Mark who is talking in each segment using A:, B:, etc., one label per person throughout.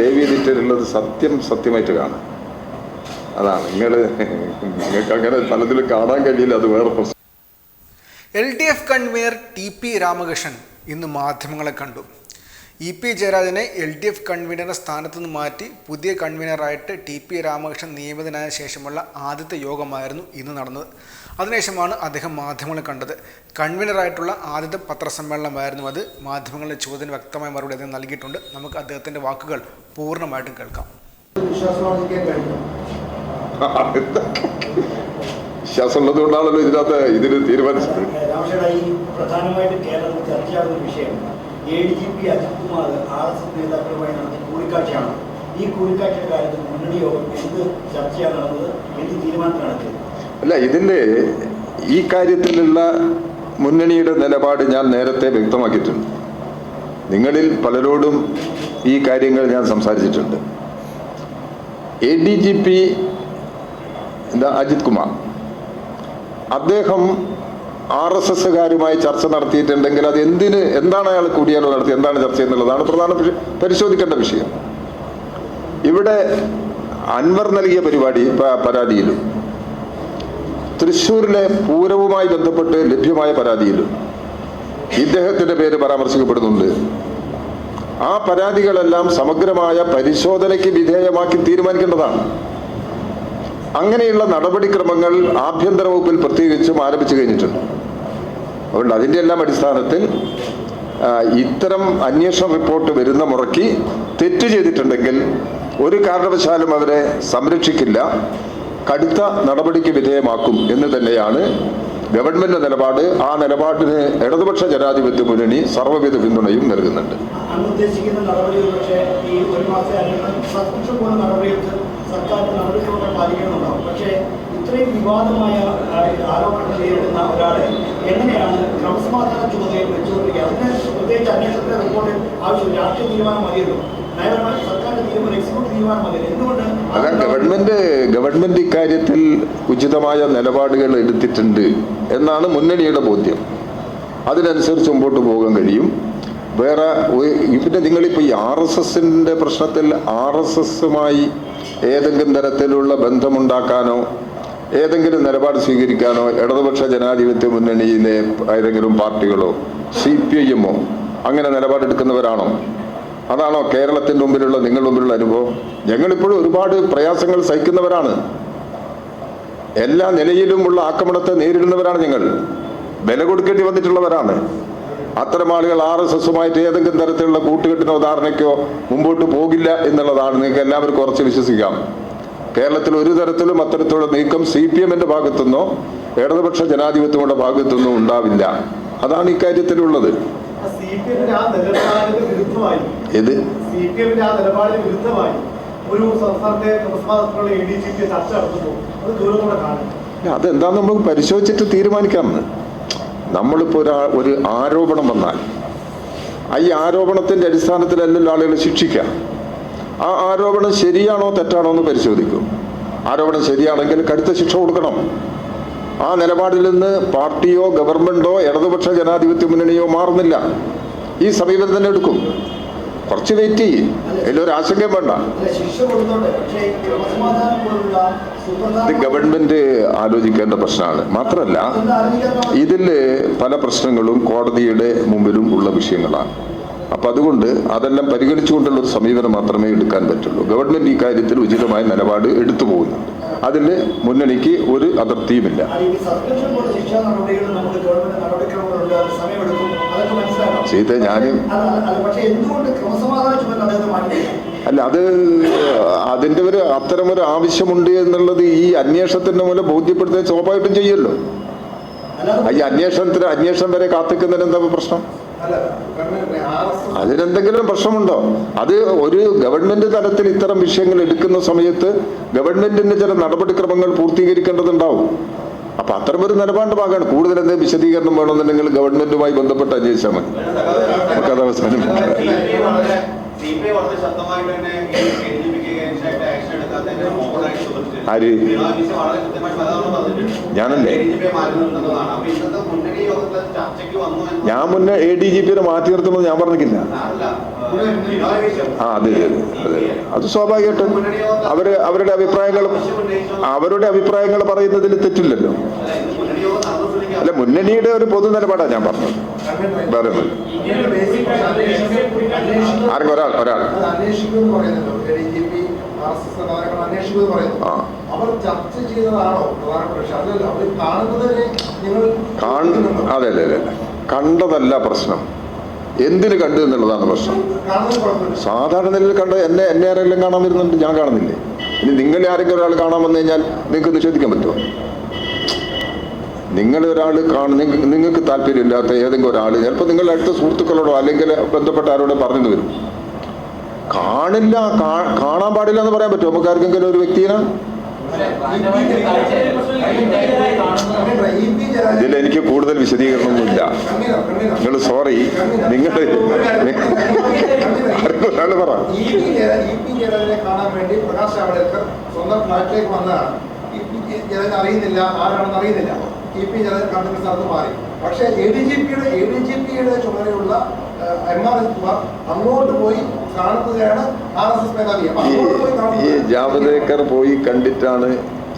A: ദയവ് ചെയ്തിട്ടുള്ളത് സത്യം സത്യമായിട്ട് കാണാം. അതാണ്. നിങ്ങൾ നിങ്ങൾക്ക് അങ്ങനെ പലതിലും കാണാൻ കഴിയില്ല അത് വേറെ പ്രശ്നം.
B: L D F convener T P Ramakrishnan ഇന്ന് മാധ്യമങ്ങളെ കണ്ടു. ഇ പി ജയരാജനെ എൽ ഡി എഫ് കൺവീനറുടെ സ്ഥാനത്ത് നിന്ന് മാറ്റി പുതിയ കൺവീനറായിട്ട് ടി പി രാമകൃഷ്ണൻ നിയമിതനായ ശേഷമുള്ള ആദ്യത്തെ യോഗമായിരുന്നു ഇന്ന് നടന്നത്. അതിനുശേഷമാണ് അദ്ദേഹം മാധ്യമങ്ങളെ കണ്ടത്. കൺവീനറായിട്ടുള്ള ആദ്യത്തെ പത്രസമ്മേളനമായിരുന്നു അത്. മാധ്യമങ്ങളുടെ ചോദ്യത്തിന് വ്യക്തമായ മറുപടി അദ്ദേഹം നൽകിയിട്ടുണ്ട്. നമുക്ക് അദ്ദേഹത്തിന്റെ വാക്കുകൾ പൂർണമായിട്ടും കേൾക്കാം.
A: വിശ്വാസമുള്ളത് കൊണ്ടാണല്ലോ ഇതിനകത്ത് ഇതിന് തീരുമാനിച്ചത്.
C: പ്രധാനമായിട്ടും കേരളത്തിൽ ചർച്ചയാകുന്ന ഒരു വിഷയം. A D G P Ajith Kumar R S S നേതാക്കളുമായി നടത്തിയ കൂടിക്കാഴ്ചയാണ്. ഈ കൂടിക്കാഴ്ചയുടെ കാര്യത്തിൽ മുന്നണി യോഗം എന്ത് ചർച്ചയാണ് നടന്നത്? എന്ത് തീരുമാനത്തിലാണ് എത്തിയത്
A: അല്ല ഇതിന്റെ ഈ കാര്യത്തിലുള്ള മുന്നണിയുടെ നിലപാട് ഞാൻ നേരത്തെ വ്യക്തമാക്കിയിട്ടുണ്ട്. നിങ്ങളിൽ പലരോടും ഈ കാര്യങ്ങൾ ഞാൻ സംസാരിച്ചിട്ടുണ്ട്. A D G P Ajith Kumar. അദ്ദേഹം ആർ എസ് എസ്സുകാരുമായി ചർച്ച നടത്തിയിട്ടുണ്ടെങ്കിൽ അത് എന്തിന് എന്താണ് അയാൾ കൂടിയാലോ നടത്തി എന്താണ് ചർച്ച എന്നുള്ളതാണ് പ്രധാന പരിശോധിക്കേണ്ട വിഷയം. ഇവിടെ അൻവർ നൽകിയ പരിപാടി പരാതിയിലും തൃശ്ശൂരിലെ പൂരവുമായി ബന്ധപ്പെട്ട് ലഭ്യമായ പരാതിയിൽ ഇദ്ദേഹത്തിന്റെ പേര് പരാമർശിക്കപ്പെടുന്നുണ്ട്. ആ പരാതികളെല്ലാം സമഗ്രമായ പരിശോധനയ്ക്ക് വിധേയമാക്കി തീരുമാനിക്കേണ്ടതാണ്. അങ്ങനെയുള്ള നടപടിക്രമങ്ങൾ ആഭ്യന്തര വകുപ്പിൽ പ്രത്യേകിച്ചും ആരംഭിച്ചു കഴിഞ്ഞിട്ടുണ്ട്. അതുകൊണ്ട് അതിന്റെ എല്ലാം അടിസ്ഥാനത്തിൽ ഇത്തരം അന്വേഷണ റിപ്പോർട്ട് വരുന്ന മുറയ്ക്ക് തെറ്റ് ചെയ്തിട്ടുണ്ടെങ്കിൽ ഒരു കാരണവശാലും അവരെ സംരക്ഷിക്കില്ല. കടുത്ത നടപടിക്ക് വിധേയമാക്കും എന്ന് തന്നെയാണ് ഗവൺമെന്റ് നിലപാട്. ആ നിലപാടിന് ഇടതുപക്ഷ ജനാധിപത്യ മുന്നണി സർവവിധ പിന്തുണയും നൽകുന്നുണ്ട്.
C: ഇത്രയും വിവാദമായ ആരോപണങ്ങൾ ഒരാളെ എങ്ങനെയാണ് ക്രമസമാധാന ചുമതലയിൽ മതിയല്ലോ.
A: അല്ല ഗവൺമെന്റ് ഗവൺമെന്റ് ഇക്കാര്യത്തിൽ ഉചിതമായ നിലപാടുകൾ എടുത്തിട്ടുണ്ട് എന്നാണ് മുന്നണിയുടെ ബോധ്യം. അതിനനുസരിച്ച് മുമ്പോട്ട് പോകാൻ കഴിയും. വേറെ പിന്നെ നിങ്ങളിപ്പോൾ ഈ ആർ എസ് എസിന്റെ പ്രശ്നത്തിൽ ആർ എസ് എസുമായി ഏതെങ്കിലും തരത്തിലുള്ള ബന്ധമുണ്ടാക്കാനോ ഏതെങ്കിലും നിലപാട് സ്വീകരിക്കാനോ ഇടതുപക്ഷ ജനാധിപത്യ മുന്നണിയിലെ ഏതെങ്കിലും പാർട്ടികളോ സി പി ഐ എമ്മോ അങ്ങനെ നിലപാടെടുക്കുന്നവരാണോ? അതാണോ കേരളത്തിന്റെ മുമ്പിലുള്ള നിങ്ങളുടെ മുമ്പിലുള്ള അനുഭവം? ഞങ്ങളിപ്പോഴും ഒരുപാട് പ്രയാസങ്ങൾ സഹിക്കുന്നവരാണ്. എല്ലാ നിലയിലുമുള്ള ആക്രമണത്തെ നേരിടുന്നവരാണ് ഞങ്ങൾ. വില കൊടുക്കേണ്ടി വന്നിട്ടുള്ളവരാണ്. അത്തരം ആളുകൾ ആർ എസ് എസുമായിട്ട് ഏതെങ്കിലും തരത്തിലുള്ള കൂട്ടുകെട്ടിനോ ധാരണയ്ക്കോ മുമ്പോട്ട് പോകില്ല എന്നുള്ളതാണ് നിങ്ങൾക്ക് എല്ലാവർക്കും കുറച്ച് വിശ്വസിക്കാം. കേരളത്തിൽ ഒരു തരത്തിലും അത്തരത്തിലുള്ള നീക്കം സി പി എമ്മിന്റെ ഭാഗത്തുനിന്നോ ഇടതുപക്ഷ ജനാധിപത്യങ്ങളുടെ ഭാഗത്തുനിന്നോ ഉണ്ടാവില്ല. അതാണ് ഇക്കാര്യത്തിലുള്ളത് ഇത്
C: സി പി എമ്മിന്റെ ആ നിലപാടിന് വിരുദ്ധമായി. ഒരു സംസ്ഥാനത്തെ ക്രിസ്മസിനുള്ള എ ഡി ജി പി ചർച്ച നടത്തുന്നു അത് കാണും
A: അതെന്താന്ന് നമുക്ക് പരിശോധിച്ചിട്ട് തീരുമാനിക്കാമെന്ന്. നമ്മളിപ്പോൾ ഒരു ഒരു ആരോപണം വന്നാൽ ആ ഈ ആരോപണത്തിന്റെ അടിസ്ഥാനത്തിലല്ലല്ലോ ആളുകളെ ശിക്ഷിക്കുക. ആ ആരോപണം ശരിയാണോ തെറ്റാണോ എന്ന് പരിശോധിക്കും. ആരോപണം ശരിയാണെങ്കിൽ കടുത്ത ശിക്ഷ കൊടുക്കണം. ആ നിലപാടിൽ നിന്ന് പാർട്ടിയോ ഗവൺമെന്റോ ഇടതുപക്ഷ ജനാധിപത്യ മുന്നണിയോ മാറുന്നില്ല. ഈ സമീപനം തന്നെ എടുക്കും. കുറച്ച് വെയിറ്റ് ചെയ്യും. അതിലൊരു ആശങ്കയും വേണ്ട. ഇത് ഗവൺമെന്റ് ആലോചിക്കേണ്ട പ്രശ്നമാണ്. മാത്രമല്ല ഇതിൽ പല പ്രശ്നങ്ങളും കോടതിയുടെ മുമ്പിലും ഉള്ള വിഷയങ്ങളാണ്. അപ്പൊ അതുകൊണ്ട് അതെല്ലാം പരിഗണിച്ചുകൊണ്ടുള്ള ഒരു സമീപനം മാത്രമേ എടുക്കാൻ പറ്റുള്ളൂ. ഗവൺമെന്റ് ഈ കാര്യത്തിൽ ഉചിതമായ നിലപാട് എടുത്തു പോകുന്നുണ്ട്. അതിൽ മുന്നണിക്ക് ഒരു
C: അതൃപ്തിയുമില്ല
A: ചെയ്ത ഞാനും
C: അല്ല,
A: അത് അതിന്റെ ഒരു അത്തരം ഒരു ആവശ്യമുണ്ട് എന്നുള്ളത് ഈ അന്വേഷണത്തിന്റെ മൂലം ബോധ്യപ്പെടുത്താൻ സ്വാഭാവികമായിട്ടും
C: ചെയ്യല്ലോ.
A: ഈ അന്വേഷണത്തിന് അന്വേഷണം വരെ കാത്തിക്കുന്നതിന് എന്താ പ്രശ്നം? അതിനെന്തെങ്കിലും പ്രശ്നമുണ്ടോ? അത് ഒരു ഗവൺമെന്റ് തലത്തിൽ ഇത്തരം വിഷയങ്ങൾ എടുക്കുന്ന സമയത്ത് ഗവൺമെന്റിന്റെ ചില നടപടിക്രമങ്ങൾ പൂർത്തീകരിക്കേണ്ടതുണ്ടാവും. അപ്പൊ അത്തരമൊരു നിലപാട് ഭാഗമാണ് കൂടുതൽ എന്തെങ്കിലും വിശദീകരണം വേണമെന്നുണ്ടെങ്കിൽ ഗവൺമെന്റുമായി ബന്ധപ്പെട്ട് അന്വേഷിച്ചാൽ മതി. നമുക്കത്
D: ആക്ഷൻ ശക്തമായിട്ട് തന്നെ
A: ആര്? ഞാനല്ലേ? ഞാൻ മുന്നേ എ ഡി ജി പിയെ മാറ്റി നിർത്തുന്നത് ഞാൻ പറഞ്ഞിട്ടില്ല. ആ അതെ അതെ അതെ. സ്വാഭാവികമായിട്ടും അവർ അവരുടെ അഭിപ്രായങ്ങൾ അവരുടെ അഭിപ്രായങ്ങൾ പറയുന്നതിൽ തെറ്റില്ലല്ലോ. അല്ല മുന്നണിയുടെ ഒരു പൊതു നിലപാടാണ് ഞാൻ പറഞ്ഞത്. വേറെ. ആർക്കും ഒരാൾ ഒരാൾ.
D: അത്
A: അതെ അതെ. കണ്ടതല്ല പ്രശ്നം. എന്തിന് കണ്ടു എന്നുള്ളതാണ് പ്രശ്നം. സാധാരണ നിലയിൽ കണ്ട എന്നെ എന്നെ ആരെങ്കിലും കാണാൻ വരുന്നുണ്ട് ഞാൻ കാണുന്നില്ലേ? ഇനി നിങ്ങളെ ആരെങ്കിലും ഒരാൾ കാണാൻ വന്നു കഴിഞ്ഞാൽ നിങ്ങൾക്ക് നിഷേധിക്കാൻ പറ്റുമോ? നിങ്ങൾ ഒരാൾ കാണുന്ന നിങ്ങൾക്ക് താല്പര്യമില്ലാത്ത ഏതെങ്കിലും ഒരാൾ ചിലപ്പോൾ നിങ്ങളുടെ അടുത്ത സുഹൃത്തുക്കളോടോ അല്ലെങ്കിൽ ബന്ധപ്പെട്ട ആരോടോ പറഞ്ഞു വരും. കാണില്ല കാണാൻ പാടില്ല എന്ന് പറയാൻ പറ്റുമോ? നമുക്ക് ആർക്കെങ്കിലും ഒരു വ്യക്തിനെ? ഇതിൽ എനിക്ക് കൂടുതൽ വിശദീകരണമൊന്നുമില്ല. നിങ്ങൾ സോറി നിങ്ങൾ പറ.
D: പക്ഷേ എ ഡി ജി പിയുടെ എ ഡി ജി പിയുടെ ചുമതലയുള്ള എം ആർ എസ് കുമാർ അങ്ങോട്ട് പോയി
A: ഈ ജാവദേക്കർ പോയി കണ്ടിട്ടാണ്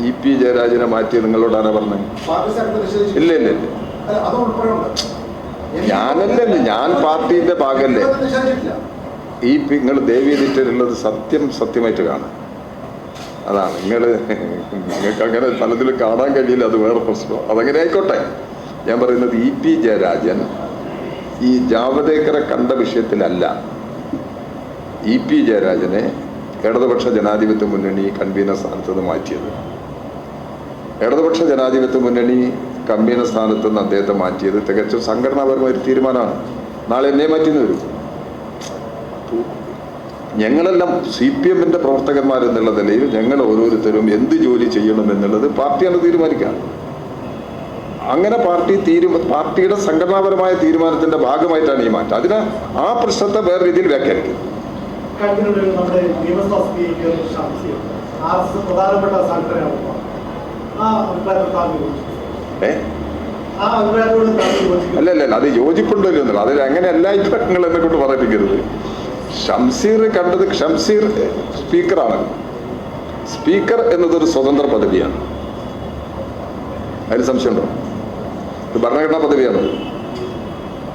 A: ഇ പി ജയരാജനെ മാറ്റിയത് നിങ്ങളോടാണ് പറഞ്ഞത്. ഇല്ല ഇല്ല ഇല്ല.
D: ഞാനല്ലേ
A: ഞാനല്ലല്ലോ, ഞാൻ പാർട്ടിന്റെ ഭാഗമല്ലേ? ഈ പി നിങ്ങൾ ദേവി തെറ്റിലുള്ളത് സത്യം സത്യമായിട്ട് കാണാം. അതാണ്. നിങ്ങൾ നിങ്ങൾക്ക് അങ്ങനെ പലതിൽ കാണാൻ കഴിയില്ല അത് വേറെ പ്രശ്നം അതങ്ങനെ ആയിക്കോട്ടെ. ഞാൻ പറയുന്നത് ഇ പി ജയരാജൻ ഈ ജാവദേക്കറെ കണ്ട വിഷയത്തിലല്ല. ഇ പി ജയരാജനെ ഇടതുപക്ഷ ജനാധിപത്യ മുന്നണി കൺവീനർ സ്ഥാനത്ത് നിന്ന് മാറ്റിയത്. ഇടതുപക്ഷ ജനാധിപത്യ മുന്നണി കൺവീനർ സ്ഥാനത്ത് നിന്ന് അദ്ദേഹത്തെ മാറ്റിയത് തികച്ചും സംഘടനാപരമായ ഒരു തീരുമാനമാണ്. നാളെ എന്നെ മാറ്റിന്ന് വരും. ഞങ്ങളെല്ലാം സി പി എമ്മിന്റെ പ്രവർത്തകന്മാരെന്നുള്ള നിലയിൽ ഞങ്ങൾ ഓരോരുത്തരും എന്ത് ജോലി ചെയ്യണം എന്നുള്ളത് പാർട്ടിയാണ് തീരുമാനിക്കുക അങ്ങനെ പാർട്ടി തീരുമ പാർട്ടിയുടെ സംഘടനാപരമായ തീരുമാനത്തിന്റെ ഭാഗമായിട്ടാണ് ഈ മാറ്റം. അതിന് ആ പ്രശ്നത്തെ വേറെ രീതിയിൽ വ്യാഖ്യാനിക്കും
C: കഴിഞ്ഞിട്ടുള്ള നമ്മുടെ നിയമസഭാ speaker Shamsi R S S പ്രധാനപ്പെട്ട സംഘടനയാണ് ആ അഭിപ്രായത്തിൽ താങ്കൾ.
A: അല്ല അല്ല അല്ല അത് യോജിപ്പുണ്ടോ എന്നല്ല അതിൽ അങ്ങനെ എല്ലാ ഇപ്രായങ്ങൾ എന്നെ കൊണ്ട് പറയിപ്പിക്കരുത്. ഷംസീർ കണ്ടത് ഷംസീർ സ്പീക്കറാണ്. സ്പീക്കർ എന്നതൊരു സ്വതന്ത്ര പദവിയാണ്. അതിൽ സംശയമുണ്ടോ? ഇത് ഭരണഘടനാ പദവിയാണ്.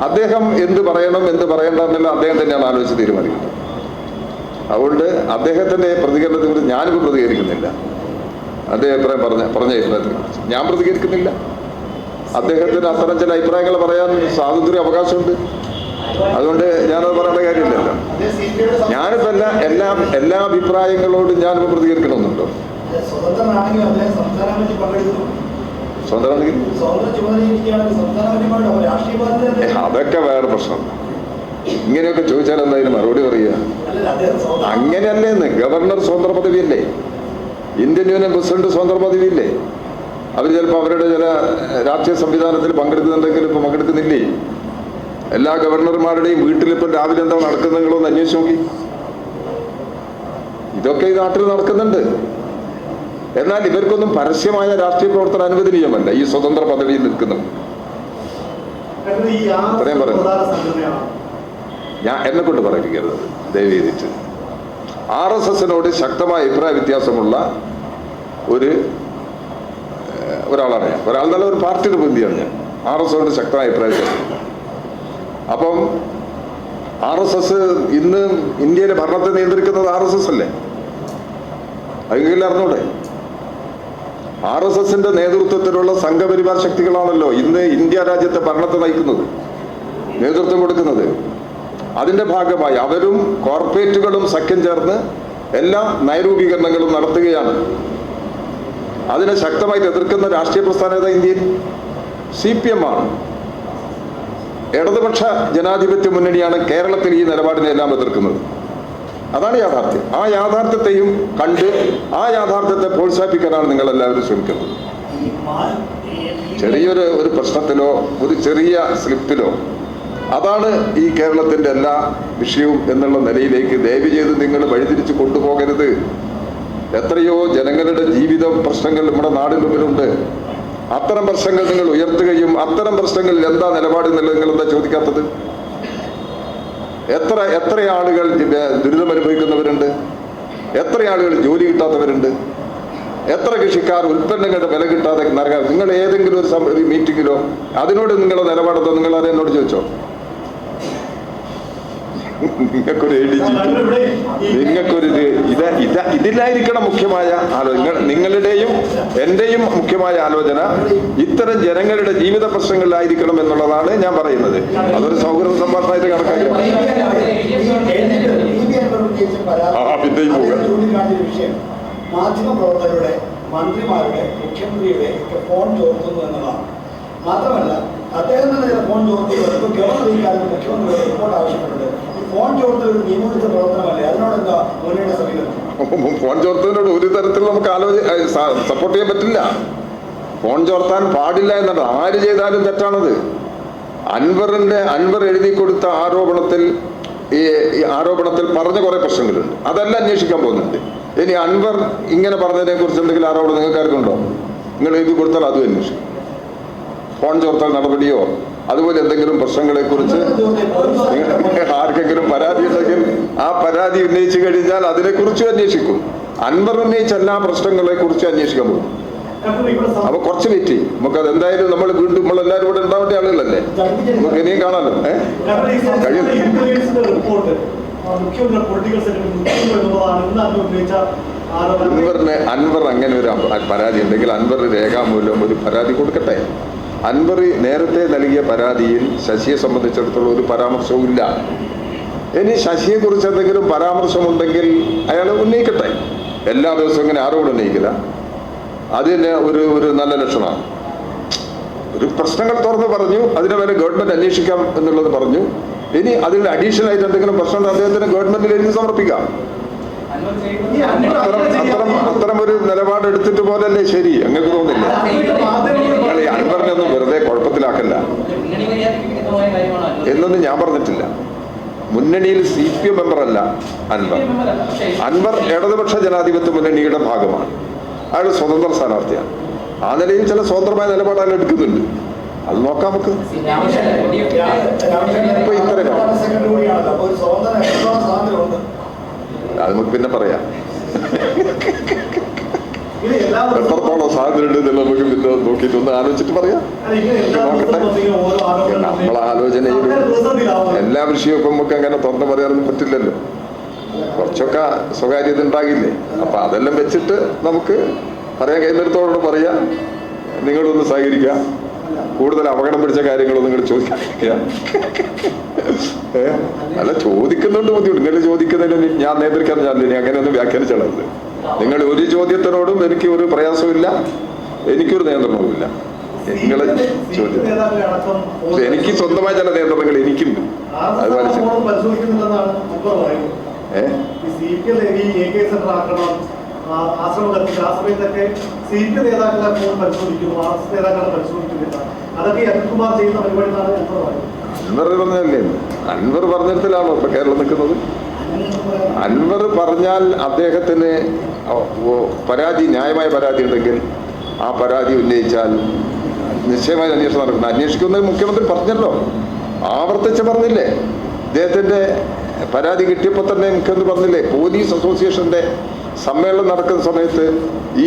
A: അദ്ദേഹം എന്ത് പറയണം എന്ത് പറയണ്ട എന്നല്ല അദ്ദേഹം തന്നെയാണ് ആലോചിച്ച് തീരുമാനിക്കുന്നത്. അതുകൊണ്ട് അദ്ദേഹത്തിന്റെ പ്രതികരണത്തെ കുറിച്ച് ഞാനിപ്പോൾ പ്രതികരിക്കുന്നില്ല. അദ്ദേഹം അഭിപ്രായം പറഞ്ഞ പറഞ്ഞ അഭിപ്രായത്തെ കുറിച്ച് ഞാൻ പ്രതികരിക്കുന്നില്ല. അദ്ദേഹത്തിന് അത്തരം ചില അഭിപ്രായങ്ങൾ പറയാൻ സ്വാതന്ത്ര്യ അവകാശമുണ്ട്. അതുകൊണ്ട് ഞാനത് പറയേണ്ട കാര്യമില്ലല്ലോ.
D: അതേ സി പി ഐയുടെ
A: ഞാനിപ്പോ എല്ലാ എല്ലാ എല്ലാ അഭിപ്രായങ്ങളോടും ഞാനിപ്പോ പ്രതികരിക്കണമെന്നുണ്ടോ?
C: സ്വതന്ത്രമാണെങ്കിൽ
A: അതൊക്കെ വേറെ പ്രശ്നം ഇങ്ങനെയൊക്കെ ചോദിച്ചാൽ എന്തായാലും മറുപടി പറയുക.
C: അങ്ങനെയല്ലേ എന്ന്
A: അങ്ങനെയല്ലേന്ന് ഗവർണർ സ്വതന്ത്ര പദവിയല്ലേ? ഇന്ത്യൻ യൂണിയൻ പ്രസിഡന്റ് സ്വതന്ത്ര പദവിയില്ലേ? അവർ ചിലപ്പോൾ അവരുടെ ചില രാഷ്ട്രീയ സംവിധാനത്തിൽ പങ്കെടുക്കുന്നുണ്ടെങ്കിലും ഇപ്പൊ പങ്കെടുക്കുന്നില്ലേ? എല്ലാ ഗവർണർമാരുടെയും വീട്ടിൽ വീട്ടിലിപ്പം രാവിലെ എന്താ നടക്കുന്നത് ഒന്ന് അന്വേഷിച്ച് നോക്കി. ഇതൊക്കെ ഈ നാട്ടിൽ നടക്കുന്നുണ്ട്. എന്നാൽ ഇവർക്കൊന്നും പരസ്യമായ രാഷ്ട്രീയ പ്രവർത്തനം അനുവദനീയമല്ല ഈ സ്വതന്ത്ര പദവിയിൽ
C: ആർ
A: ഇത്രയും.
C: സംഘടനയാണ്.
A: ഞാൻ എന്നെ കൊണ്ട് പറയിപ്പിക്കരുത്. ദയവ് ചെയ്തിട്ട്. ആർ എസ് എസിനോട് ശക്തമായ അഭിപ്രായ വ്യത്യാസമുള്ള ഒരു ഒരാളാണ് ഞാൻ. ഒരാൾ നല്ല ഒരു പാർട്ടിയുടെ പ്രതിയാണ് ഞാൻ. ആർ എസ് എസിനോട് ശക്തമായ അഭിപ്രായ വ്യത്യാസം. അപ്പം ആർ എസ് എസ് ഇന്ന് ഇന്ത്യയിലെ ഭരണത്തെ നിയന്ത്രിക്കുന്നത് ആർ എസ് എസ് അല്ലേ? അതെങ്കിലും അറിഞ്ഞൂടെ? ആർ എസ് എസിന്റെ നേതൃത്വത്തിലുള്ള സംഘപരിവാർ ശക്തികളാണല്ലോ ഇന്ന് ഇന്ത്യ രാജ്യത്തെ ഭരണത്തെ നയിക്കുന്നത് നേതൃത്വം കൊടുക്കുന്നത്. അതിന്റെ ഭാഗമായി അവരും കോർപ്പറേറ്റുകളും സഖ്യം ചേർന്ന് എല്ലാ നയരൂപീകരണങ്ങളും നടത്തുകയാണ്. അതിനെ ശക്തമായി എതിർക്കുന്ന രാഷ്ട്രീയ പ്രസ്ഥാനം ഏതാ ഇന്ത്യയിൽ സി പി എം ആണ്. ഇടതുപക്ഷ ജനാധിപത്യ മുന്നണിയാണ് കേരളത്തിൽ ഈ നിലപാടിനെ എല്ലാം എതിർക്കുന്നത്. അതാണ് യാഥാർത്ഥ്യം. ആ യാഥാർത്ഥ്യത്തെയും കണ്ട് ആ യാഥാർത്ഥ്യത്തെ പ്രോത്സാഹിപ്പിക്കാനാണ് നിങ്ങൾ എല്ലാവരും ശ്രമിക്കുന്നത് ചെറിയൊരു ഒരു പ്രശ്നത്തിലോ ഒരു ചെറിയ സ്ലിപ്പിലോ അതാണ് ഈ കേരളത്തിന്റെ എല്ലാ വിഷയവും എന്നുള്ള നിലയിലേക്ക് ദയവ് ചെയ്ത് നിങ്ങൾ വഴിതിരിച്ച് കൊണ്ടുപോകരുത്. എത്രയോ ജനങ്ങളുടെ ജീവിത പ്രശ്നങ്ങൾ നമ്മുടെ നാടിന് മുമ്പിലുണ്ട്. അത്തരം പ്രശ്നങ്ങൾ നിങ്ങൾ ഉയർത്തുകയും അത്തരം പ്രശ്നങ്ങളിൽ എന്താ നിലപാട് എന്നുള്ളത് നിങ്ങൾ എന്താ ചോദിക്കാത്തത്? എത്ര എത്ര ആളുകൾ ദുരിതം അനുഭവിക്കുന്നവരുണ്ട്? എത്ര ആളുകൾ ജോലി കിട്ടാത്തവരുണ്ട്? എത്ര കൃഷിക്കാർ ഉൽപ്പന്നങ്ങളുടെ വില കിട്ടാതെ നിങ്ങൾ ഏതെങ്കിലും ഒരു മീറ്റിങ്ങിലോ അതിനോട് നിങ്ങളുടെ നിലപാടെന്തോ? നിങ്ങൾ അത് എന്നോട് ചോദിച്ചോ? നിങ്ങൾക്കൊരു എ ഡി ജി നിങ്ങൾക്കൊരു ഇത് ഇത് ഇത് ഇതിലായിരിക്കണം മുഖ്യമായ ആലോചന നിങ്ങളുടെയും എന്റെയും മുഖ്യമായ ആലോചന ഇത്തരം ജനങ്ങളുടെ ജീവിത പ്രശ്നങ്ങളിലായിരിക്കണം എന്നുള്ളതാണ് ഞാൻ പറയുന്നത്. അതൊരു സൗഹൃദ സംഭാഷണമായിട്ട് കണക്കാക്കി. ആ,
C: പ്രവർത്തകരുടെ മാധ്യമപ്രവർത്തകരുടെ മന്ത്രിമാരുടെ മുഖ്യമന്ത്രിയുടെ ഒക്കെ ഫോൺ ചോർത്തുന്നു എന്നതാണ്. മാത്രമല്ല അദ്ദേഹം തന്നെ ഫോൺ ചോർത്തുന്നത് ഗവർണർ ഈ കാലത്ത് മുഖ്യമന്ത്രിയുടെ റിപ്പോർട്ട് ആവശ്യപ്പെട്ടിട്ടുണ്ട്. ഫോൺ
A: ചോർത്തതിനോട് ഒരു തരത്തിൽ നമുക്ക് ആലോചന സപ്പോർട്ട് ചെയ്യാൻ പറ്റില്ല. ഫോൺ ചോർത്താൻ പാടില്ല എന്നാണ് ആര് ചെയ്താലും തെറ്റാണത്. അൻവറിന്റെ അൻവർ എഴുതി കൊടുത്ത ആരോപണത്തിൽ ഈ ആരോപണത്തിൽ പറഞ്ഞ കുറെ പ്രശ്നങ്ങളുണ്ട്. അതെല്ലാം അന്വേഷിക്കാൻ പോകുന്നുണ്ട്. ഇനി അൻവർ ഇങ്ങനെ പറഞ്ഞതിനെ കുറിച്ച് എന്തെങ്കിലും ആരോപണം നിങ്ങൾക്ക് ആർക്കുണ്ടോ നിങ്ങൾ എഴുതി കൊടുത്താൽ അതും അന്വേഷിക്കും. ഫോൺ ചോർത്താൽ നടപടിയോ അതുപോലെ എന്തെങ്കിലും പ്രശ്നങ്ങളെ കുറിച്ച് ആർക്കെങ്കിലും പരാതി ഉണ്ടെങ്കിൽ ആ പരാതി ഉന്നയിച്ചു കഴിഞ്ഞാൽ അതിനെക്കുറിച്ചും അന്വേഷിക്കും. അൻവർ ഉന്നയിച്ച എല്ലാ പ്രശ്നങ്ങളെ കുറിച്ച് അന്വേഷിക്കാൻ പോകും. അപ്പൊ കുറച്ച് വെയിറ്റ് നമുക്ക് അത് എന്തായാലും നമ്മൾ വീണ്ടും നമ്മൾ എല്ലാവരും ഇവിടെ ഉണ്ടാവേണ്ട ആളുകളല്ലേ? നമുക്ക് ഇനിയും കാണാനും ഏഹ് കഴിയും. അൻവറിന് അൻവർ അങ്ങനെ ഒരു പരാതി ഉണ്ടെങ്കിൽ അൻവർ രേഖാമൂലം ഒരു പരാതി കൊടുക്കട്ടെ? അൻവർ നേരത്തെ നൽകിയ പരാതിയിൽ ശശിയെ സംബന്ധിച്ചിടത്തോളം ഒരു പരാമർശവും ഇല്ല. ഇനി ശശിയെ കുറിച്ച് എന്തെങ്കിലും പരാമർശമുണ്ടെങ്കിൽ അയാൾ ഉന്നയിക്കട്ടെ. എല്ലാ ദിവസവും ഇങ്ങനെ ആരോട് ഉന്നയിക്കില്ല. അതിന് ഒരു ഒരു നല്ല ലക്ഷണമാണ്. ഒരു പ്രശ്നങ്ങൾ തുറന്ന് പറഞ്ഞു അതിനെ വരെ ഗവൺമെന്റ് അന്വേഷിക്കാം എന്നുള്ളത് പറഞ്ഞു. ഇനി അതിൽ അഡീഷണൽ ആയിട്ട് എന്തെങ്കിലും പ്രശ്നം അദ്ദേഹത്തിന് ഗവൺമെന്റിൽ എഴുതി സമർപ്പിക്കാം. അത്തരം അത്തരം ഒരു നിലപാട് എടുത്തിട്ട് പോലല്ലേ ശരി? അങ്ങക്ക് തോന്നില്ല. അൻവറിനൊന്നും വെറുതെ കുഴപ്പത്തിലാക്കല്ല എന്നൊന്നും ഞാൻ പറഞ്ഞിട്ടില്ല. മുന്നണിയിൽ സി പി എം മെമ്പറല്ല അൻവർ. അൻവർ ഇടതുപക്ഷ ജനാധിപത്യ മുന്നണിയുടെ ഭാഗമാണ്. അയാൾ സ്വതന്ത്ര സ്ഥാനാർത്ഥിയാണ്. ആ നിലയിൽ ചില സ്വതന്ത്രമായ നിലപാട് അയാൾ എടുക്കുന്നുണ്ട്. അത് നോക്കാം നമുക്ക്. ഇപ്പൊ ഇത്രയും. അത് നമുക്ക് പിന്നെ പറയാം. എത്രത്തോളം സാധ്യതയുണ്ട് നമുക്ക് പിന്നെ നോക്കിയിട്ട് ഒന്ന് ആലോചിച്ചിട്ട് പറയാം.
C: നമ്മൾ
A: നോക്കട്ടെ. നമ്മളെ ആലോചനയിൽ എല്ലാ വിഷയവും ഇപ്പം നമുക്ക് അങ്ങനെ തുറന്നു പറയാനൊന്നും പറ്റില്ലല്ലോ. കുറച്ചൊക്കെ സ്വകാര്യത ഉണ്ടാകില്ലേ? അപ്പൊ അതെല്ലാം വെച്ചിട്ട് നമുക്ക് പറയാൻ കഴിയുന്നിടത്തോളം പറയാം. നിങ്ങളൊന്ന് സഹകരിക്കുക കൂടുതൽ അപകടം പിടിച്ച കാര്യങ്ങളൊന്നും നിങ്ങൾ ചോദിക്കുക ഏ? അല്ല ചോദിക്കുന്നുണ്ട് ബുദ്ധിമുട്ട്. നിങ്ങൾ ചോദിക്കുന്നതിന് ഞാൻ നേതൃക്കാൻ ഞാൻ അങ്ങനെയൊന്നും വ്യാഖ്യാനിച്ചത് നിങ്ങൾ ഒരു ചോദ്യത്തിനോടും എനിക്ക് ഒരു പ്രയാസമില്ല എനിക്കൊരു നിയന്ത്രണവുമില്ല. നിങ്ങളെ ചോദ്യം. എനിക്ക് സ്വന്തമായ ചില നിയന്ത്രണങ്ങൾ എനിക്കുണ്ട്. അത് മനസ്സിൽ
C: ഫോൺ പരിശോധിക്കുന്നില്ലെന്നാണ് മുമ്പ് പറയുന്നത്
A: ഏ
C: ഈ സി പി എം ഈ എ കെ സെന്റർ ആക്രമണം ആ, ആശ്രമം കത്തിച്ച് ആ സമയത്തൊക്കെ സി പി നേതാക്കളെ ഫോൺ പരിശോധിക്കുന്നു ആർ എസ് നേതാക്കളെ പരിശോധിക്കുന്നില്ല. അതൊക്കെ അനിൽകുമാർ ചെയ്യുന്ന പരിപാടി പറയുന്നത്?
A: അൻവർ പറഞ്ഞല്ലേ അൻവർ പറഞ്ഞിടത്തിലാണോ ഇപ്പൊ കേരളം നിൽക്കുന്നത്? അൻവർ പറഞ്ഞാൽ അദ്ദേഹത്തിന് പരാതി ന്യായമായ പരാതി ഉണ്ടെങ്കിൽ ആ പരാതി ഉന്നയിച്ചാൽ നിശ്ചയമായി അന്വേഷണം നടക്കുന്നത് അന്വേഷിക്കുന്നത് മുഖ്യമന്ത്രി പറഞ്ഞല്ലോ. ആവർത്തിച്ച് പറഞ്ഞില്ലേ? അദ്ദേഹത്തിന്റെ പരാതി കിട്ടിയപ്പോൾ തന്നെ മുഖ്യമന്ത്രി പറഞ്ഞില്ലേ? പോലീസ് അസോസിയേഷന്റെ സമ്മേളനം നടക്കുന്ന സമയത്ത്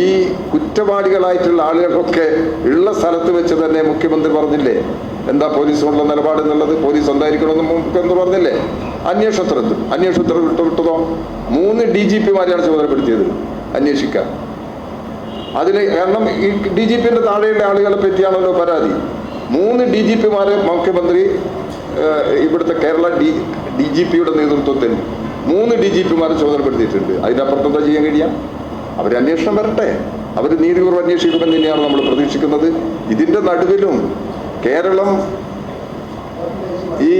A: ഈ കുറ്റവാളികളായിട്ടുള്ള ആളുകളൊക്കെ ഉള്ള സ്ഥലത്ത് വെച്ച് തന്നെ മുഖ്യമന്ത്രി പറഞ്ഞില്ലേ? എന്താ പോലീസിനുള്ള നിലപാട് എന്നുള്ളത്? പോലീസ് എന്തായിരിക്കണമെന്ന് മുഖ്യമന്ത്രി പറഞ്ഞില്ലേ? അന്വേഷണത്തിനെത്തും അന്വേഷണത്തിൽ വിട്ടു വിട്ടതോ? മൂന്ന് ഡി ജി പിമാരെയാണ് ചുമതലപ്പെടുത്തിയത്. അന്വേഷിക്കാൻ. അതിൽ കാരണം ഈ ഡി ജി പിന്റെ താഴെയുള്ള ആളുകളെ പറ്റിയാണല്ലോ പരാതി. മൂന്ന് ഡി ജി പിമാരെ മുഖ്യമന്ത്രി ഇവിടുത്തെ കേരള ഡി ഡി ജി പിയുടെ നേതൃത്വത്തിൽ മൂന്ന് ഡി ജി പിമാരെ ചുമതലപ്പെടുത്തിയിട്ടുണ്ട്. അതിനപ്പുറത്ത് എന്താ ചെയ്യാൻ കഴിയാം? അവർ അന്വേഷണം വരട്ടെ. അവർ നീതിപൂർവം അന്വേഷിക്കുമെന്ന് തന്നെയാണ് നമ്മൾ പ്രതീക്ഷിക്കുന്നത്? ഇതിന്റെ നടുവിലും കേരളം ഈ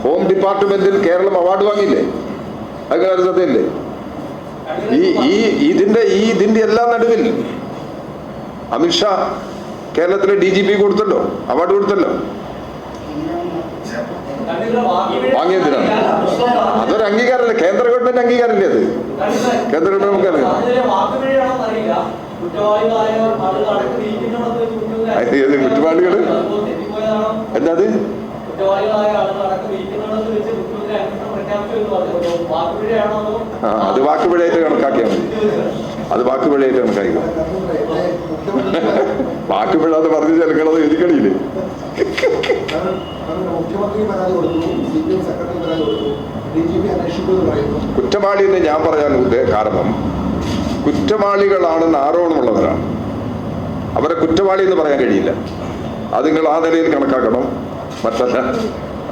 A: ഹോം ഡിപ്പാർട്ട്മെന്റിൽ കേരളം അവാർഡ് വാങ്ങിയില്ലേ? അത് കാര്യത്തില്ലേ ഈ ഈ ഇതിന്റെ ഈ ഇതിന്റെ എല്ലാ നടുവിൽ അമിത്ഷാ കേരളത്തിലെ ഡി ജി പി കൊടുത്തല്ലോ അവാർഡ് കൊടുത്തല്ലോ. വാങ്ങിയതിനാണ് അതൊരു അംഗീകാരമല്ല. കേന്ദ്ര ഗവൺമെന്റ് അംഗീകാരമില്ലേ അത്? കേന്ദ്ര ഗവൺമെന്റ് നമുക്കറിയാം.
E: അറിയാം കുറ്റവാളികൾ ആളുകൾ അടക്കം ഇരിക്കുന്നുണ്ടെന്ന് ചോദിക്കുന്നത്
A: അത് ഏത് കുറ്റവാളികൾ?
E: ചിലപ്പോൾ തെറ്റിപ്പോയതാണോ?
A: എന്താ അത്?
E: കുറ്റവാളികളായ ആളുകൾ അടക്കം ഇരിക്കുന്നുണ്ടെന്ന് വെച്ച് മുഖ്യമന്ത്രി അന്വേഷണം പ്രഖ്യാപിച്ചു എന്ന് പറഞ്ഞു അപ്പോൾ വാക്കുവഴിയാണോ
A: ആ അത് വാക്കുപിഴയായിട്ട് കണക്കാക്കിയാൽ മതി. അത് വാക്കുപിഴയായിട്ട് കണക്കാക്കിക്കോ. വാക്കുപിഴ പറഞ്ഞു പറഞ്ഞ് ചെലക്കണത് എഴുതിക്കണിയില്ലേ
D: മുഖ്യമന്ത്രി പരാതി കൊടുത്തു സി പി എം സെക്രട്ടറി പരാതി കൊടുത്തു ഡി ജി പി അന്വേഷിക്കുമെന്ന് പറയുന്നു.
A: കുറ്റവാളി എന്ന് ഞാൻ പറയാൻ കാരണം കുറ്റവാളികളാണെന്ന് ആരോപണമുള്ളവരാണ് അവരെ കുറ്റവാളി എന്ന് പറയാൻ കഴിയില്ല. അത് നിങ്ങൾ ആ നിലയിൽ കണക്കാക്കണം. മറ്റല്ല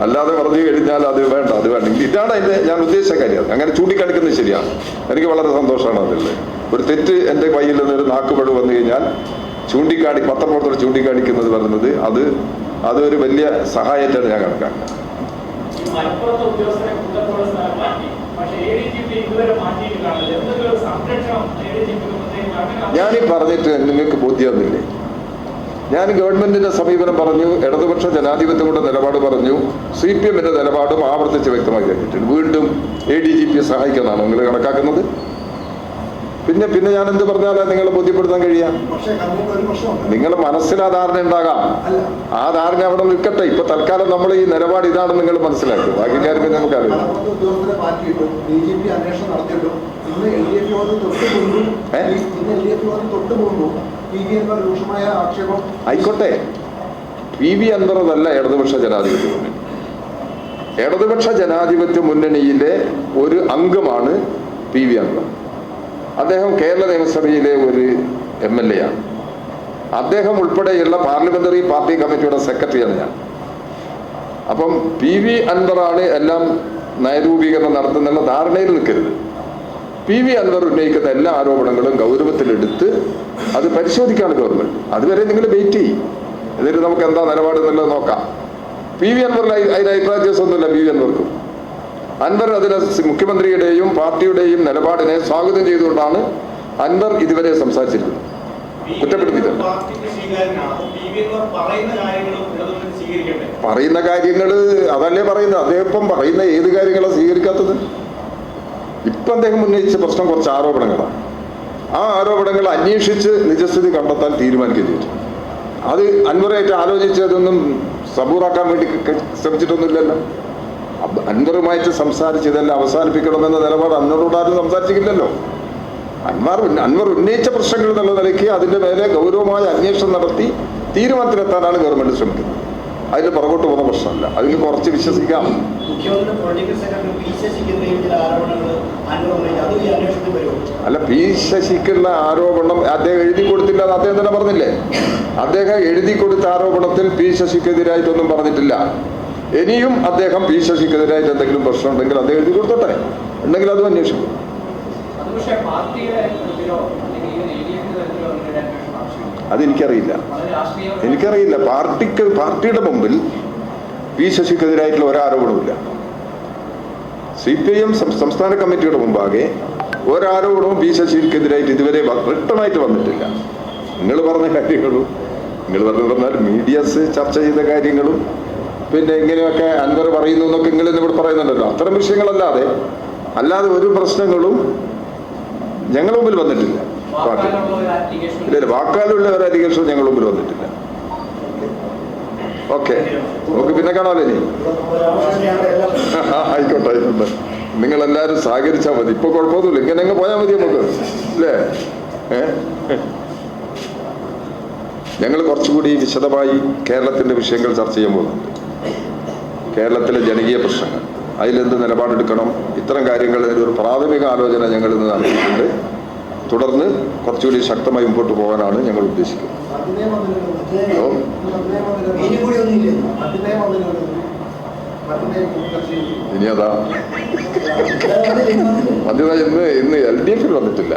A: അല്ലാതെ പറഞ്ഞു കഴിഞ്ഞാൽ അത് വേണ്ട അത് വേണ്ട. ഇതാണ് അതിന്റെ ഞാൻ ഉദ്ദേശിച്ച കാര്യം. അങ്ങനെ ചൂണ്ടിക്കാണിക്കുന്നത് ശരിയാണ്. എനിക്ക് വളരെ സന്തോഷമാണ് അതിൽ. ഒരു തെറ്റ് എന്റെ കയ്യിൽ നിന്ന് ഒരു നാക്കുപഴു വന്നു കഴിഞ്ഞാൽ ചൂണ്ടിക്കാണി പത്രപ്രവർത്തകർ ചൂണ്ടിക്കാണിക്കുന്നത് പറയുന്നത് അത് അതൊരു വലിയ സഹായമായിട്ടാണ് ഞാൻ കണക്കാക്കുന്നത്.
F: പി പി
A: ഞാനീ പറഞ്ഞിട്ട് നിങ്ങൾക്ക് ബോധ്യമൊന്നുമില്ലേ ഞാൻ ഗവൺമെന്റിന്റെ സമീപനം പറഞ്ഞു ഇടതുപക്ഷ ജനാധിപത്യങ്ങളുടെ നിലപാട് പറഞ്ഞു സി പി എമ്മിന്റെ നിലപാടും ആവർത്തിച്ച് വ്യക്തമാക്കിയിട്ടുണ്ട് വീണ്ടും എ ഡി ജി പിയെ സഹായിക്കുന്നതാണ് നിങ്ങൾ കണക്കാക്കുന്നത്? പിന്നെ പിന്നെ ഞാൻ എന്ത് പറഞ്ഞാലേ നിങ്ങൾ ബോധ്യപ്പെടുത്താൻ കഴിയാം? നിങ്ങളുടെ മനസ്സിൽ ആ ധാരണ ഉണ്ടാകാം. ആ ധാരണ അവിടെ നിൽക്കട്ടെ. ഇപ്പൊ തൽക്കാലം നമ്മൾ ഈ നിലപാട് ഇതാണെന്ന് നിങ്ങൾ മനസ്സിലാക്കും ബാക്കി കാര്യം പിന്നെ നമുക്കറിയാം ആയിക്കോട്ടെ. പി വി അന്തറതല്ല ഇടതുപക്ഷ ജനാധിപത്യ മുന്നണി. ഇടതുപക്ഷ ജനാധിപത്യ മുന്നണിയിലെ ഒരു അംഗമാണ് പി വി അൻവർ. അദ്ദേഹം കേരള നിയമസഭയിലെ ഒരു എം എൽ എ ആണ് അദ്ദേഹം ഉൾപ്പെടെയുള്ള പാർലമെന്ററി പാർട്ടി കമ്മിറ്റിയുടെ സെക്രട്ടറിയാണ് ഞാൻ. അപ്പം പി വി അൻവറാണ് എല്ലാം നയരൂപീകരണം നടത്തുന്നുള്ള ധാരണയിൽ നിൽക്കരുത്. പി വി അൻവർ ഉന്നയിക്കുന്ന എല്ലാ ആരോപണങ്ങളും ഗൗരവത്തിലെടുത്ത് അത് പരിശോധിക്കാണ് ഗവൺമെന്റ്. അതുവരെ നിങ്ങൾ വെയിറ്റ് ചെയ്യും. എന്നിട്ട് നമുക്ക് എന്താ നിലപാട് എന്നുള്ളത് നോക്കാം. പി വി അൻവറിൽ അതിന് അഭിപ്രായ വ്യത്യാസമൊന്നുമില്ല പി വി അൻവർക്കും. അൻവർ അതിന് മുഖ്യമന്ത്രിയുടെയും പാർട്ടിയുടെയും നിലപാടിനെ സ്വാഗതം ചെയ്തുകൊണ്ടാണ് അൻവർ ഇതുവരെ സംസാരിച്ചിരുന്നത്
F: കുറ്റപ്പെടുത്തിയത്. പറയുന്ന
A: കാര്യങ്ങൾ അതല്ലേ പറയുന്നത്? അദ്ദേഹം ഇപ്പം പറയുന്ന ഏത് കാര്യങ്ങളാണ് സ്വീകരിക്കാത്തത്? ഇപ്പം അദ്ദേഹം ഉന്നയിച്ച പ്രശ്നം കുറച്ച് ആരോപണങ്ങളാണ്. ആ ആരോപണങ്ങൾ അന്വേഷിച്ച് നിജസ്ഥിതി കണ്ടെത്താൻ തീരുമാനിക്കുകയും ചെയ്തു. അത് അൻവറായിട്ട് ആലോചിച്ചതൊന്നും സബൂറാക്കാൻ വേണ്ടി ശ്രമിച്ചിട്ടൊന്നുമില്ലല്ലോ. അൻവറുമായിട്ട് സംസാരിച്ച് ഇതെല്ലാം അവസാനിപ്പിക്കണമെന്ന നിലപാട് അൻവറോട് ആരും സംസാരിച്ചിട്ടില്ലല്ലോ. അൻവർ അൻവർ ഉന്നയിച്ച പ്രശ്നങ്ങൾ എന്നുള്ള നിലയ്ക്ക് അതിന്റെ മേലെ ഗൗരവമായ അന്വേഷണം നടത്തി തീരുമാനത്തിലെത്താനാണ് ഗവൺമെന്റ് ശ്രമിക്കുന്നത്. അതിൽ പുറകോട്ട് പോകുന്ന പ്രശ്നമല്ല. അതിൽ കുറച്ച് വിശ്വസിക്കാം. അല്ല പി ശശിക്കുള്ള ആരോപണം അദ്ദേഹം എഴുതി കൊടുത്തില്ല അത് അദ്ദേഹം തന്നെ പറഞ്ഞില്ലേ? അദ്ദേഹം എഴുതി കൊടുത്ത ആരോപണത്തിൽ പി ശശിക്കെതിരായിട്ടൊന്നും പറഞ്ഞിട്ടില്ല. ഇനിയും അദ്ദേഹം പി ശശിക്കെതിരായിട്ട് എന്തെങ്കിലും പ്രശ്നം ഉണ്ടെങ്കിൽ അദ്ദേഹം എഴുതി കൊടുത്തോട്ടെ ഉണ്ടെങ്കിൽ അതും അന്വേഷിക്കും. അതെനിക്കറിയില്ല. എനിക്കറിയില്ല. പാർട്ടിക്ക് പാർട്ടിയുടെ മുമ്പിൽ പി ശശിക്കെതിരായിട്ടുള്ള ഒരാരോപണവുമില്ല സി പി ഐ എം സംസ്ഥാന കമ്മിറ്റിയുടെ മുമ്പാകെ ഒരാരോപണവും പി ശശിക്കെതിരായിട്ട് ഇതുവരെ വ്യക്തമായിട്ട് വന്നിട്ടില്ല. നിങ്ങൾ പറഞ്ഞ കാര്യങ്ങളും നിങ്ങൾ പറഞ്ഞു പറഞ്ഞാൽ മീഡിയസ് ചർച്ച ചെയ്ത കാര്യങ്ങളും പിന്നെ ഇങ്ങനെയൊക്കെ അൻവർ പറയുന്നു എന്നൊക്കെ നിങ്ങൾ ഇവിടെ പറയുന്നുണ്ടല്ലോ. അത്തരം വിഷയങ്ങളല്ലാതെ അല്ലാതെ ഒരു പ്രശ്നങ്ങളും ഞങ്ങളുടെ മുമ്പിൽ വന്നിട്ടില്ല. പാർട്ടി. ഇല്ല വാക്കാലുള്ള ഒരു അലിഗേഷൻ ഞങ്ങളുടെ മുമ്പിൽ വന്നിട്ടില്ല. ഓക്കെ നമുക്ക് പിന്നെ കാണാമല്ലേ ആയിക്കോട്ടെ ആയിക്കോട്ടെ. നിങ്ങൾ എല്ലാവരും സഹകരിച്ചാൽ മതി. ഇപ്പൊ കുഴപ്പമൊന്നുമില്ല. ഇങ്ങനെ അങ്ങ് പോയാൽ മതി നമുക്ക്. അല്ലേ ഞങ്ങൾ കുറച്ചുകൂടി വിശദമായി കേരളത്തിന്റെ വിഷയങ്ങൾ ചർച്ച ചെയ്യാൻ പോകുന്നുണ്ട്. കേരളത്തിലെ ജനകീയ പ്രശ്നങ്ങൾ. അതിലെന്ത് നിലപാടെടുക്കണം? ഇത്തരം കാര്യങ്ങളിൽ ഒരു പ്രാഥമിക ആലോചന ഞങ്ങൾ ഇന്ന് നടത്തിയിട്ടുണ്ട്. തുടർന്ന് കുറച്ചുകൂടി ശക്തമായി മുമ്പോട്ട് പോകാനാണ് ഞങ്ങൾ ഉദ്ദേശിക്കുന്നത്.
C: ഇനി
A: അതാ. മധ്യത ഇന്ന് ഇന്ന് എൽ ഡി എഫിൽ വന്നിട്ടില്ല.